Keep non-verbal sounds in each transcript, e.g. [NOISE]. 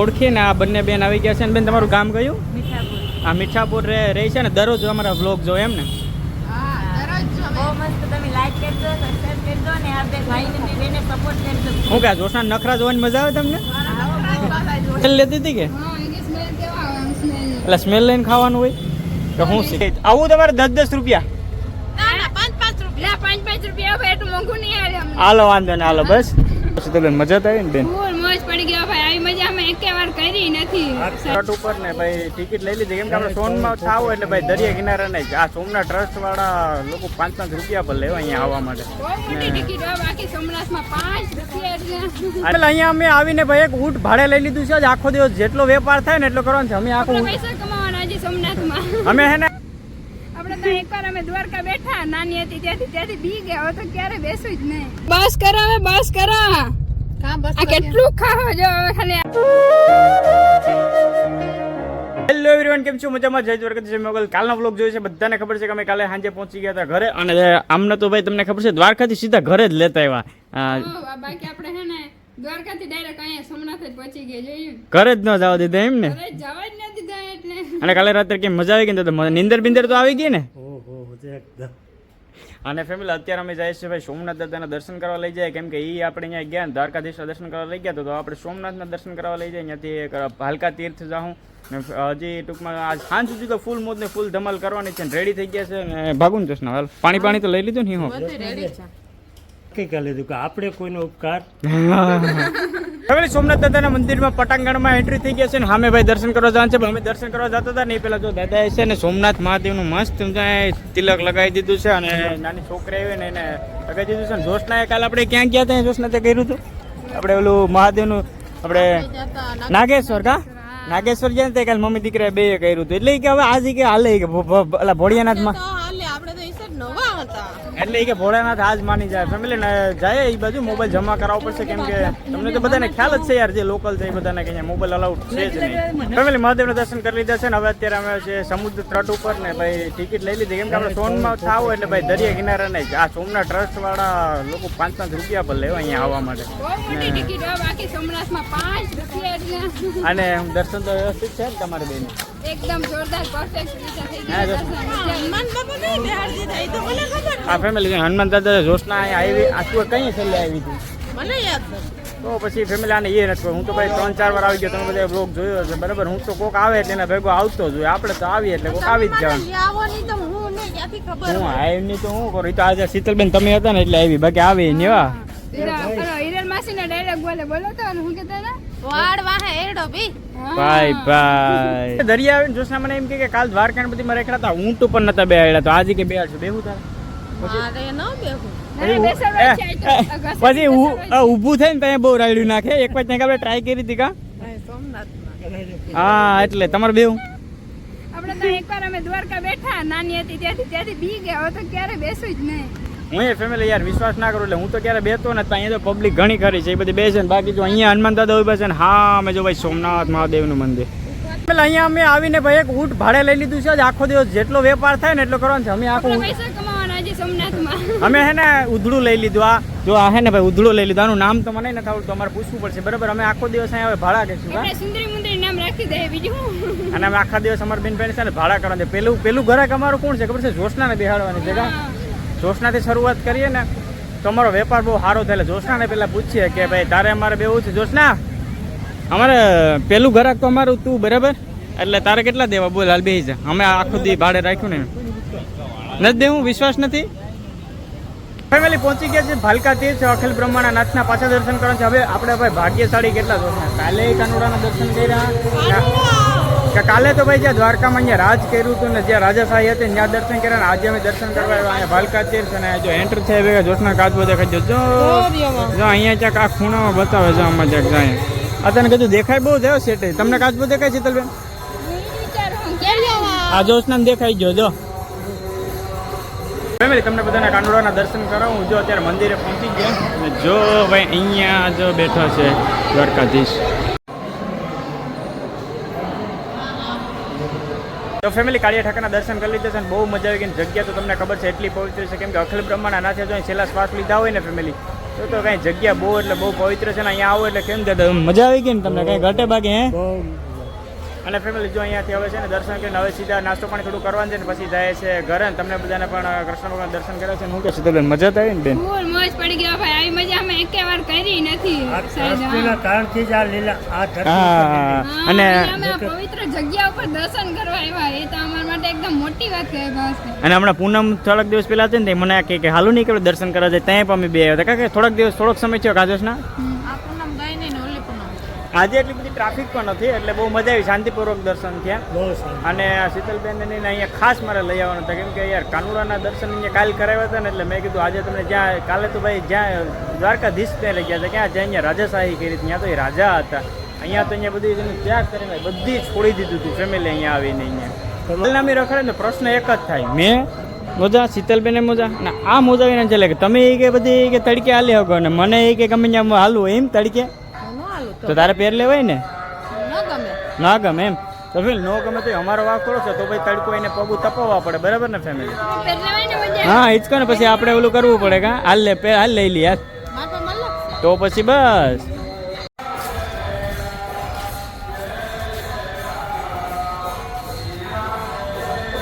ઓળખીએ ને આ બંને બેન આવી ગયા છે. ને બેન તમારું ગામ કયું? આ મીઠાપુર રે રહે છે ને? દરરોજ અમારા વ્લોગ જો એમ ને? બહુ મસ્ત. તમે લાઈક કરજો સબસ્ક્રાઇબ કરજો ને આ બે ભાઈને બે બેને સપોર્ટ કરજો. હું કે જોશના નખરા જોવાની મજા આવે તમને? સ્મેલ લેતી હતી કે? એટલે સ્મેલ લઈને ખાવાનું હોય? તો હું શીખે આવું તમારે દસ દસ રૂપિયા. હાલો વાંધો ને હાલો બસ. પછી તો બેન મજા થાય આવી ને બેન? ફૂલ પડી ગયો ભાઈ. આવી મજા અમે એકે વાર કરી નથી. ટ્રસ્ટ ઉપર ને ભાઈ ટિકિટ લઈ લીધી. કેમ કે આપણે સોનમાં થાવ એટલે ભાઈ દરિયા કિનારે નહીં. આ સોમના ટ્રસ્ટ વાળા લોકો પાંચ પાંચ રૂપિયા પર લેવા અહીંયા આવવા માટે. ટિકિટ બાકી સોમનાથમાં પાંચ રૂપિયા એટલે અહીંયા અમે આવીને ભાઈ એક ઊંટ ભાડે લઈ લીધું છે. આખો દિવસ જેટલો વેપાર થાય ને એટલો કરવાનો છે. અમે આખો પૈસા કમાવાના હજી સોમનાથમાં. અમે હે ને આપણે તો એકવાર અમે દ્વારકા બેઠા. નાની હતી ત્યાંથી ત્યાંથી બી ગયા. તો ક્યારે બેસું જ નહીં. બસ કરાવે હવે બસ કરો. આ કેટલું ખાવા જો ખાલી હેલો એવરીવન કેમ છો મજામાં જય દ્વારકા જય મોગલ કાલનો વ્લોગ જોયો છે બધાને ખબર છે કે અમે કાલે સાંજે પહોંચી ગયા હતા ઘરે અને આમને તો ભાઈ તમને ખબર છે દ્વારકાથી સીધા ઘરે જ લેતા આવ્યા બાકી આપણે હે ને દ્વારકાથી ડાયરેક્ટ અહીંયા સોમનાથ જ પહોંચી ગયા ઘરે જ ન જવા દીધા એમ ને ઘરે જવા જ ન દીધા એટલે અને કાલે રાત્રે કેમ મજા આવી ગઈ તો નિંદર બિંદર તો આવી ગઈ ને અને ફેમિલી અત્યારે અમે જઈએ છીએ ભાઈ સોમનાથ દાદાના દર્શન કરવા લઈ જાય કેમ કે એ આપણે અહીંયા ગયા ને દ્વારકાધીશના દર્શન કરવા લઈ ગયા તો તો આપણે સોમનાથના દર્શન કરવા લઈ જાય અહીંયાથી એક ભાલકા તીર્થ જાઉં. ને હજી ટૂંકમાં આજ સાંજ સુધી તો ફૂલ મોજ ને ફૂલ ધમાલ કરવાની છે ને રેડી થઈ ગયા છે ને ભાગું ને હાલ પાણી પાણી તો લઈ લીધું ને હું કઈ કાલે લીધું? કે આપણે કોઈનો ઉપકાર? [LAUGHS] ફેમિલી સોમનાથ દાદાના મંદિરમાં પટાંગણમાં એન્ટ્રી થઈ ગયા છે ને સામે ભાઈ દર્શન કરવા જવાનું છે. અમે દર્શન કરવા જતા હતા ને એ પેલા જો દાદા છે ને સોમનાથ મહાદેવનું મસ્ત તિલક લગાવી દીધું છે અને નાની છોકરી આવી ને એને લગાવી દીધું છે. ને જોશનાએ કાલે આપણે ક્યાં ગયા હતા? જોશના તે કર્યું હતું? આપણે ઓલું મહાદેવનું, આપણે નાગેશ્વર કા? નાગેશ્વર ગયા તે કાલે મમ્મી દીકરા બે કર્યું હતું. એટલે કે હવે આજે કે હાલે કે ભોળિયાનાથમાં. એટલે કે ભોળાનાથ આજ માની જાય. ફેમિલી ને જાય એ બાજુ મોબાઈલ જમા કરાવવો પડશે કેમ કે તમને તો બધાને ખ્યાલ જ છે યાર જે લોકલ છે એ બધાને કે મોબાઈલ અલાઉડ છે જ નહીં. ફેમિલી મહાદેવના દર્શન કરી લીધા છે ને હવે અત્યારે અમે છે સમુદ્ર તટ ઉપર ને ભાઈ ટિકિટ લઈ લીધી. કેમ કે આપણે સોનમાં થાવ એટલે ભાઈ દરિયા કિનારે નહીં. આ સોમના ટ્રસ્ટ વાળા લોકો પાંચ પાંચ રૂપિયા પર લેવા અહીંયા આવવા માટે. બહુ મોટી ટિકિટ હોય બાકી સોમનાથમાં પાંચ રૂપિયા એટલે અને દર્શન તો વ્યવસ્થિત છે ને તમારે બેન. એકદમ જોરદાર પરફેક્ટ રીતે થઈ ગયા જો. દર્શન. આ ફેમિલી હનુમાન દાદા જોશના આવી આ તું કઈ છેલ્લે આવી હતી તો પછી ફેમિલી આને એ નથી હું તો ભાઈ ત્રણ ચાર વાર આવી ગયો તમે બધા બ્લોગ જોયો છે બરાબર? હું તો કોક આવે એટલે એના ભેગો આવતો જ હોય આપણે તો આવીએ એટલે કોક આવી જ જવાનું. હું આવી નહીં તો હું કરું તો આજે શીતલબેન તમે હતા ને એટલે આવી બાકી આવી ને એવા બી. ભાઈ ભાઈ. દરિયા આવીને જોશના મને એમ કે કાલ દ્વારકા બધી બધીમાં રેખડા હતા ઊંટ ઉપર નતા બેહાડ્યા તો આજે કે બે છે બેહું તારે? ન ના, ના, પછી ઊભું થઈને ત્યાં બહુ રાડ્યું નાખે. એક વાર ત્યાં આપણે ટ્રાય કરી હતી કા? સોમનાથમાં. હા એટલે તમારે બેવું આપણે તો એકવાર અમે દ્વારકા બેઠા નાની હતી ત્યાંથી ત્યાંથી બી ગયા હવે તો ક્યારે બેસું જ નહીં. હું એ ફેમિલી યાર વિશ્વાસ ના કરું એટલે હું તો ક્યારે બેતો ને તો અહીંયા તો પબ્લિક ઘણી ખરી છે એ બધી બેસે ને બાકી જો અહીંયા હનુમાન દાદા ઊભા છે ને હા અમે જો ભાઈ સોમનાથ મહાદેવનું મંદિર. એટલે અહીંયા અમે આવીને ભાઈ એક ઊંટ ભાડે લઈ લીધું છે આખો દિવસ જેટલો વેપાર થાય ને એટલો કરવાનો છે અમે આખો આપણે ઊંટ- પૈસા કમાવાના હજી સોમનાથમાં અમે હે ને ઉધડું લઈ લીધું આ. જો આ હે ને ભાઈ ઉધડું લઈ લીધું. આનું નામ તો મને નથી આવડતું અમારે પૂછવું પડશે. બરાબર અમે આખો દિવસ અહીંયા હવે ભાડા કહીશું સુંદરી મુંદરી નામ રાખી દઈએ બીજું અને અમે આખા દિવસ અમારા બેન બેન છે ને ભાડા કરવા દે. પેલું પેલું ઘરાક અમારું કોણ છે? ખબર છે? જોશનાને બેહાડવાની જગા જોશનાથી શરૂઆત કરીએ ને તો અમારો વેપાર બહુ સારો થાય. એટલે જોશનાને પહેલાં પૂછીએ કે ભાઈ તારે અમારે બેવું છે? જોશના અમારે પેલું ઘરાક તો અમારું તું બરાબર? એટલે તારે કેટલા દેવા? બોલ હાલ બે છે અમે આખું દી ભાડે રાખ્યું ને. નથી દેવું? વિશ્વાસ નથી? ફેમિલી પહોંચી ગયા છે ભાલકા તીર્થ. અખિલ બ્રહ્માના નાથના પાછા દર્શન કરવા છે. હવે આપણે ભાઈ ભાગ્યશાળી કેટલા જોશના કાલે કાનુડાના દર્શન કર્યા. કાલે તો ભાઈ જ્યાં દ્વારકામાં અહીંયા રાજ કર્યું હતું ને જ્યાં રાજાશાહી હતી ત્યાં દર્શન કર્યા અને આજે અમે દર્શન કરવા આવ્યા અહીંયા ભાલકા તીર્થ અને જો એન્ટર થાય ભેગા જોશના કાચ બધા ખાઈ જો જો અહીંયા ક્યાંક આ ખૂણામાં બતાવે છે આમાં ક્યાંક જાય. આ તને કીધું દેખાય બહુ થયો સેટે. તમને કાચબો દેખાય છે તલબેન આ જોશના દેખાઈ ગયો જો. ફેમિલી, તમને બધાને કાંડોળાના દર્શન કરાવું. જો અત્યારે મંદિરે પહોંચી ગયા. જો ભાઈ અહીંયા જો બેઠા છે દ્વારકાધીશ. તો ફેમિલી, કાળિયા ઠાકરના દર્શન કરી લીધા છે અને બહુ મજા આવી ગઈ જગ્યા તો તમને ખબર છે એટલી પવિત્ર છે. કેમ કે અખિલ બ્રહ્માના નાથે જો છેલ્લા શ્વાસ લીધા હોય ને ફેમિલી, તો તો કાંઈ જગ્યા બહુ એટલે બહુ પવિત્ર છે ને અહીંયા આવો એટલે કેમ કે મજા આવી ગઈ ને તમને? કાંઈ ઘટે બાકી, હે? અને ફેમિલી જો અહીંયાથી હવે છે ને દર્શન કરીને હવે સીધા નાસ્તો પાણી થોડું કરવાનું છે ને પછી જાય છે ઘરે ને તમને બધાને પણ કૃષ્ણ ભગવાન દર્શન કર્યા છે હું કે શીતલબેન મજા આવી ને બેન? મોજ પડી ગયો ભાઈ આવી મજા અમે એકે વાર કરી નથી. સાહેબ, કારણથી જ આ લીલા આ ધરતી અને અમે પવિત્ર જગ્યા ઉપર દર્શન કરવા આવ્યા. એ તો અમારા માટે એકદમ મોટી વાત છે અને હમણાં પૂનમ થોડાક દિવસ પહેલા હતી ને તે મને કે હાલું નહીં કે દર્શન કરવા જાય ત્યાં પણ અમે બે આવ્યા હતા. કારણ કે થોડાક દિવસ થોડોક સમય થયો કાજોશના. આજે એટલી બધી ટ્રાફિક પણ નથી એટલે બહુ મજા આવી. શાંતિપૂર્વક દર્શન થયા. અને શીતલબેન અહીંયા ખાસ મારે લઈ આવવાનું હતા. કેમ કે યાર કાનુડાના દર્શન અહીંયા કાલ કરાવ્યા હતા ને એટલે મેં કીધું આજે તમને જ્યાં કાલે તો ભાઈ જ્યાં દ્વારકાધીશ ત્યાં લઈ ગયા હતા. ક્યાં? જ્યાં અહીંયા રાજાશાહી કરી ત્યાં તો એ રાજા હતા. અહીંયા તો અહીંયા બધી એનું ત્યાગ કરીને બધી છોડી દીધું હતું ફેમિલી અહીંયા આવીને અહીંયા. બલનામી રખડે ને પ્રશ્ન એક જ થાય. મેં મોજા શીતલબેને મોજા? ને આ મોજા વિના ચાલે. કે તમે એ કે બધી કે તડકે હાલી શકો ને મને એ કે ગમે ત્યાં હાલવું એમ તડકે. હાલું તો. તારે પેર લેવાય ને? ન ગમે. ના ગમે એમ? તો ફેમિલી નો ગમે તો અમારો વાક કરો છો તો ભાઈ તડકો એને પગુ તપાવવા પડે બરાબર ને ફેમિલી હા હિચકો ને પછી આપણે ઓલું કરવું પડે કા? હાલ લે હાલ લઈ લે તો પછી બસ.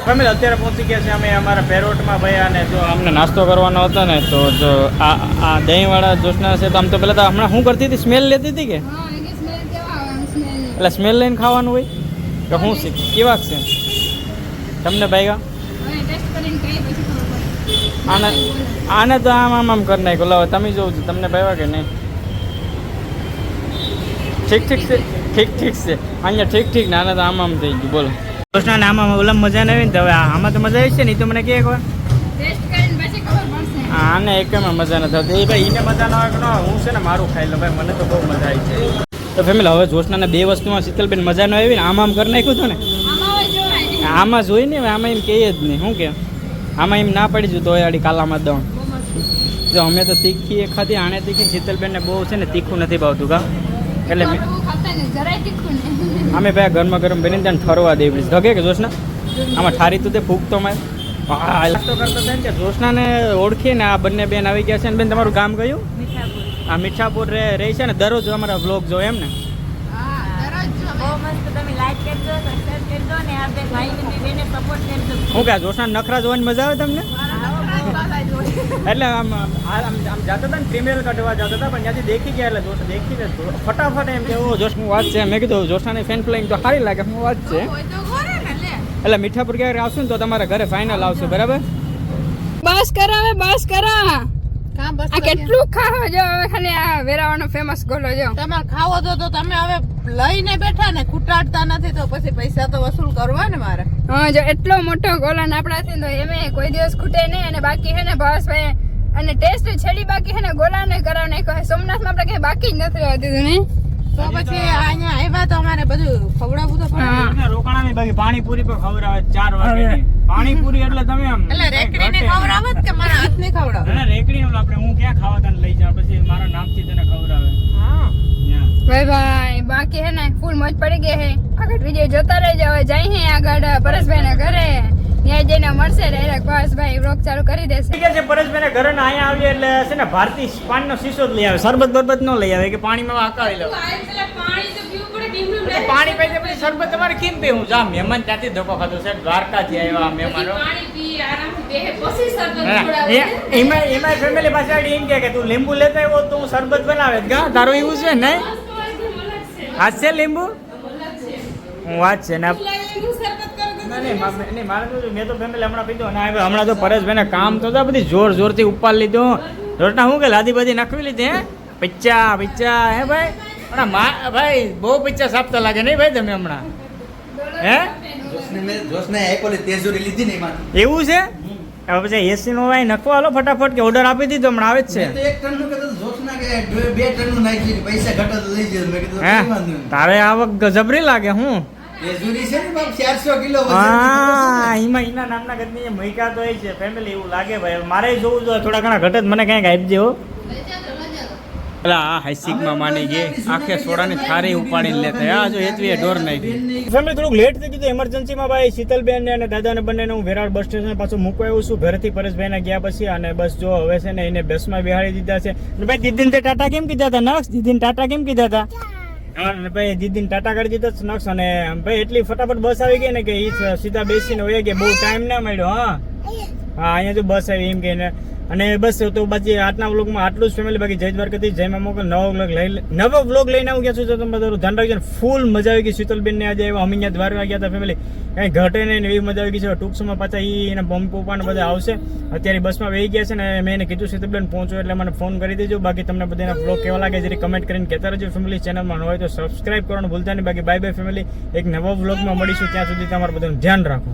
ફેમિલી અત્યારે પહોંચી ગયા છે. અમે અમારા પેરોટમાં ભાઈ અને જો અમને નાસ્તો કરવાનો હતો ને તો જો આ આ દહીંવાળા જોશના છે તો આમ તો પહેલાં તો હમણાં શું કરતી હતી? સ્મેલ લેતી હતી કે? એટલે સ્મેલ લઈને ખાવાનું હોય? કે શું છે કેવા છે? તમને ભાઈ હવે ટેસ્ટ કરીને કઈ પછી ખબર પડે. આને આને તો આમ આમ આમ કરી નાખ્યું. લાવો તમે જોવું છું તમને ભાવ્યા કે નહીં? ઠીક ઠીક છે ઠીક ઠીક છે. અહીંયા ઠીક ઠીક ને આને તો આમ આમ થઈ ગયું. બોલો. કૃષ્ણ આમાં ઓલા મજા ન આવી ને હવે આમાં તો મજા આવી છે ને ઈ તો મને કે એકવાર હા ખબર એકમાં મજા નથી આવતી. એ ભાઈ એને મજા ન આવે કે હું છે ને મારું ખાઈ લઉં. ભાઈ મને તો બહુ મજા આવી છે. તો ફેમિલી હવે જોશનાને બે વસ્તુમાં શીતલબેન મજા ન આવી ને આમ આમ કરી નાખ્યું હતું ને? આમાં જોઈ ને આમાં એમ કહીએ જ નહીં. શું કે આમાં એમ ના પડી જતું તો આડી કાલામાં દઉં જો અમે તો તીખી એ ખાધી આણે તીખી શીતલબેનને બહુ છે ને તીખું નથી ભાવતું કા? એટલે મેં ને અમે ભાઈ ગરમા ગરમ બની ત્યાં ઠરવા દે પ્લીઝ ધગે કે જોશના? આમાં ઠારી તું તે ફૂગતો મારે. હા નાસ્તો કરતા હતા ને કે જોશનાને ઓળખીને આ બંને બેન આવી ગયા છે ને બેન તમારું ગામ કયું? આ મીઠાપુર રહે રહી છે ને? દરરોજ અમારા વ્લોગ જો એમ ને? હા દરરોજ જો. બહુ મસ્ત તમે લાઈક કરજો સબસ્ક્રાઇબ કરજો ને આ બે ભાઈને બી બેને સપોર્ટ કરજો. હું કે જોશના નખરા જોવાની મજા આવે તમને? એટલે આમ આમ જતા હતા ને ફિમેલ કટવા જતા હતા પણ ત્યાંથી દેખી ગયા એટલે જોશ દેખી જો- ફટાફટ એમ કેવો જોશ હું વાત છે. મેં કીધું જોશાની ફેન ફ્લાઇંગ તો સારી લાગે હું વાત છે? એટલે મીઠાપુર ક્યારે આવશું ને તો તમારા ઘરે ફાઇનલ આવશે બરાબર? બસ કરાવે બસ કરા. આ કેટલું ખાવો જો હવે ખાલી આ વેરાવાનો ફેમસ ગોલો જો. તમે ખાવો તો તો તમે હવે લઈને બેઠા ને કુટાડતા નથી તો પછી પૈસા તો વસૂલ કરવા ને મારે. હા જો એટલો મોટો ગોલો ને આપણાથી તો એમે કોઈ દિવસ ખૂટે નહીં અને બાકી હે ને બસ ભાઈ અને ટેસ્ટ છેડી બાકી હે ને ગોલા ને કરાવ નાખ્યો સોમનાથમાં આપણે કઈ બાકી જ નથી આવતી તું નહીં? તો પછી અહીંયા આવ્યા તો અમારે બધું ખવડાવવું તો પડે. રોકાણાની બાકી પાણીપુરી પણ ખવડાવે ચાર વાગે પાણીપુરી એટલે તમે આમ એટલે રેકડીને ખવડાવો કે મારા હાથને ખવડાવો? એટલે રેકડી ઓલું આપણે હું ક્યાં ખાવા તને લઈ જાઉં? પછી મારા નામથી તને ખવડાવે. હા. ભાઈ ભાઈ બાકી હે ને ફૂલ મોજ પડી ગઈ હે. આગળ વિજય જોતા રહેજો. હવે જાય હે આગળ પરેશભાઈ ને ઘરે. ત્યાં જઈને મળશે ડાયરેક્ટ બસ ભાઈ વ્લોગ ચાલુ કરી દેશે. ઠીક છે પરેશભાઈ ઘરે ને અહીંયા આવીએ એટલે છે ને ભારતી પાણીનો શીશો જ લઈ આવે. શરબત બરબત ન લઈ આવે કે પાણીમાં આકાળી લો પાણી પી પછી શરબત તમારે કેમ પીવું? જા મહેમાન ત્યાંથી ધોકો ખાધો છે. દ્વારકાથી આવ્યા મહેમાનો. એમાં એમાં ફેમિલી પાસે એમ કે તું લીંબુ લેતા આવ્યો તો હું શરબત બનાવે. ગા તારું એવું છે નહીં હાથ છે લીંબુ? હું વાત છે ને. હમણાં તો પરેશભાઈને કામ તો બધી જોર જોરથી ઉપાડ લીધું. રોટના શું કે લાદી બધી નાખવી લીધી હે? પિચ્ચા પિચ્ચા હે ભાઈ? મા ભાઈ બહુ પિચ્ચા સાપતા લાગે નહીં ભાઈ તમે હમણાં. હે? એવું છે? હવે પછી એસી નો ભાઈ નખો હાલો ફટાફટ કે ઓર્ડર આપી દીધો હમણાં આવે જ છે. એક કે બે- નાખી પૈસા લઈ મેં કીધું. તારે આવક જબરી લાગે હું? તેજોરી છે ને બાપ ચારસો કિલો વજન. હા એમાં એના નામના ગદની મૈકા તો એ છે ફેમિલી એવું લાગે મારે જોવું જોઈએ થોડા ઘણા ઘટે મને કંઈક આપજો હો. એટલે આ હાઈસિકમાં માની ગયે આખે સોડાની થારી ઉપાડીને લેતા. આ જો હેતવીએ ઢોર નાખી. ફેમિલી થોડુંક લેટ થઈ ગયું એમરજન્સીમાં ભાઈ શીતલબેન ને અને દાદાને બંનેને હું વેરાળ બસ સ્ટેશન પાછું મૂકવા આવ્યો છું. ઘરેથી પરેશભાઈને ગયા પછી અને બસ જો હવે છે ને એને બસમાં બિહાડી દીધા છે. ભાઈ દીદીને તે ટાટા કેમ કીધા હતા? નક્ષ દીદીને ટાટા કેમ કીધા હતા? અને ભાઈ દીદીને ટાટા કરી દીધો છે નક્ષ અને ભાઈ એટલી ફટાફટ બસ આવી ગઈ ને કે એ સીધા બેસીને હોય ગયા. બહુ ટાઈમ ના મળ્યો, હા. હા, અહીંયા તો બસ આવી એમ કહીને અને બસ તો બાકી આજના વ્લોગમાં આટલું જ ફેમિલી બાકી જય દ્વારકાથી જય માં મોકલ નવો વ્લોગ લઈ નવો વ્લોગ લઈને આવું ગયા છું? તમે બધું ધ્યાન રાખજો ફૂલ મજા આવી ગઈ. શીતલબેનને આજે એવા અમે અહીંયા દ્વારકા ગયા હતા ફેમિલી કઈ ઘટે નહીં એવી મજા આવી ગઈ છે. ટૂંક સમય પાછા ઈ એના મમ્મી પપ્પા ને બધા આવશે. અત્યારે બસમાં વહી ગયા છે ને મેં એને કીધું, શીતલબેન, પહોંચો એટલે મને ફોન કરી દેજો. બાકી તમને બધાના વ્લોગ કેવા લાગે જરી કમેન્ટ કરીને કહેતા રહેજો ફેમિલી ચેનલમાં ન હોય તો સબસ્ક્રાઇબ કરવાનું ભૂલતા નહીં. બાકી બાય બાય ફેમિલી એક નવા વ્લોગમાં મળીશું. ત્યાં સુધી તમારું બધાનું ધ્યાન રાખો.